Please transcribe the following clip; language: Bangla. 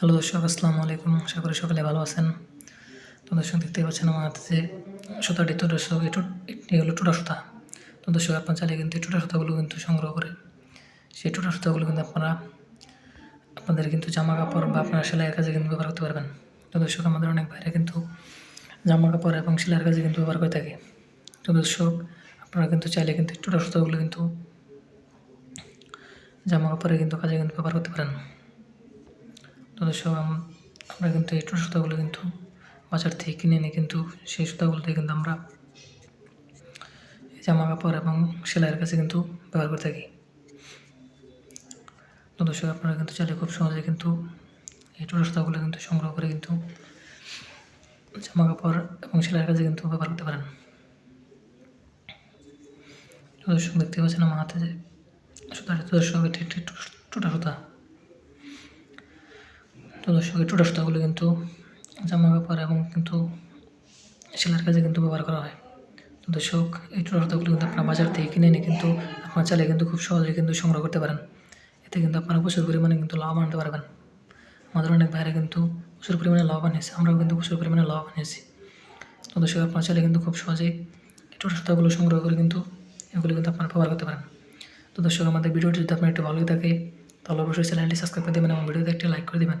হ্যালো দর্শক, আসসালামু আলাইকুম। আশা করি সকলে ভালো আছেন। তো দর্শক দেখতে পাচ্ছেন আমার হাতে যে সুতাটি দর্শক এটু এটি হলো টুটা সুতা। তো দর্শক, আপনার চাইলে কিন্তু টুটা সুতাগুলো কিন্তু সংগ্রহ করে সেই টুটা সুতাগুলো কিন্তু আপনারা, আপনাদের কিন্তু জামা কাপড় বা আপনারা সেলাইয়ের কাজে কিন্তু ব্যবহার করতে পারবেন। তো দর্শক, আমাদের অনেক ভাইরা কিন্তু জামা কাপড় এবং সেলাইয়ের কাজে কিন্তু ব্যবহার করে থাকে। তো দর্শক, আপনারা কিন্তু চাইলে কিন্তু টুটা সুতাগুলো কিন্তু জামা কাপড়ে কিন্তু কাজে কিন্তু ব্যবহার করতে পারেন। তো দর্শক আম- আমরা কিন্তু এই সুতাগুলো কিন্তু বাজার থেকে কিনে এনে কিন্তু সেই সুতাগুলো দিয়ে কিন্তু আমরা জামা কাপড় এবং সেলাইয়ের কাছে কিন্তু ব্যবহার করে থাকি। তো দর্শক, আপনারা কিন্তু চাইলে খুব সহজে কিন্তু এই সুতাগুলো কিন্তু সংগ্রহ করে কিন্তু জামা কাপড় এবং সেলাইয়ের কাছে কিন্তু ব্যবহার করতে পারেন। দর্শক, দেখতে পাচ্ছেন আমার হাতে যে সুতাটি, তো দর্শক, এটি একটি টুটা সুতা। তো দর্শক এই টুটা সুতাগুলো কিন্তু জামা কাপড় এবং কিন্তু সেলাইয়ের কাজে কিন্তু ব্যবহার করা হয়। তো দর্শক এই টুটা সুতাগুলো কিন্তু আপনার বাজার থেকে কিনে এনে কিন্তু আপনার চাইলে কিন্তু খুব সহজে কিন্তু সংগ্রহ করতে পারেন। এতে কিন্তু আপনারা প্রচুর পরিমাণে কিন্তু লাভ আনতে পারবেন। আমাদের অনেক বাইরে কিন্তু প্রচুর পরিমাণে লাভবান হয়েছে, আমরাও কিন্তু প্রচুর পরিমাণে লাভবান হয়েছি। তো দর্শক, আপনার চাইলে কিন্তু খুব সহজেই এই টুটা সুতাগুলো সংগ্রহ করে কিন্তু এগুলো কিন্তু আপনারা ব্যবহার করতে পারেন। তো দর্শক, আমাদের ভিডিওটি যদি আপনার একটু ভালোই থাকে, তাহলে অবশ্যই চ্যানেলটি সাবস্ক্রাইব করে দেবেন এবং ভিডিওতে একটি লাইক করে দেবেন।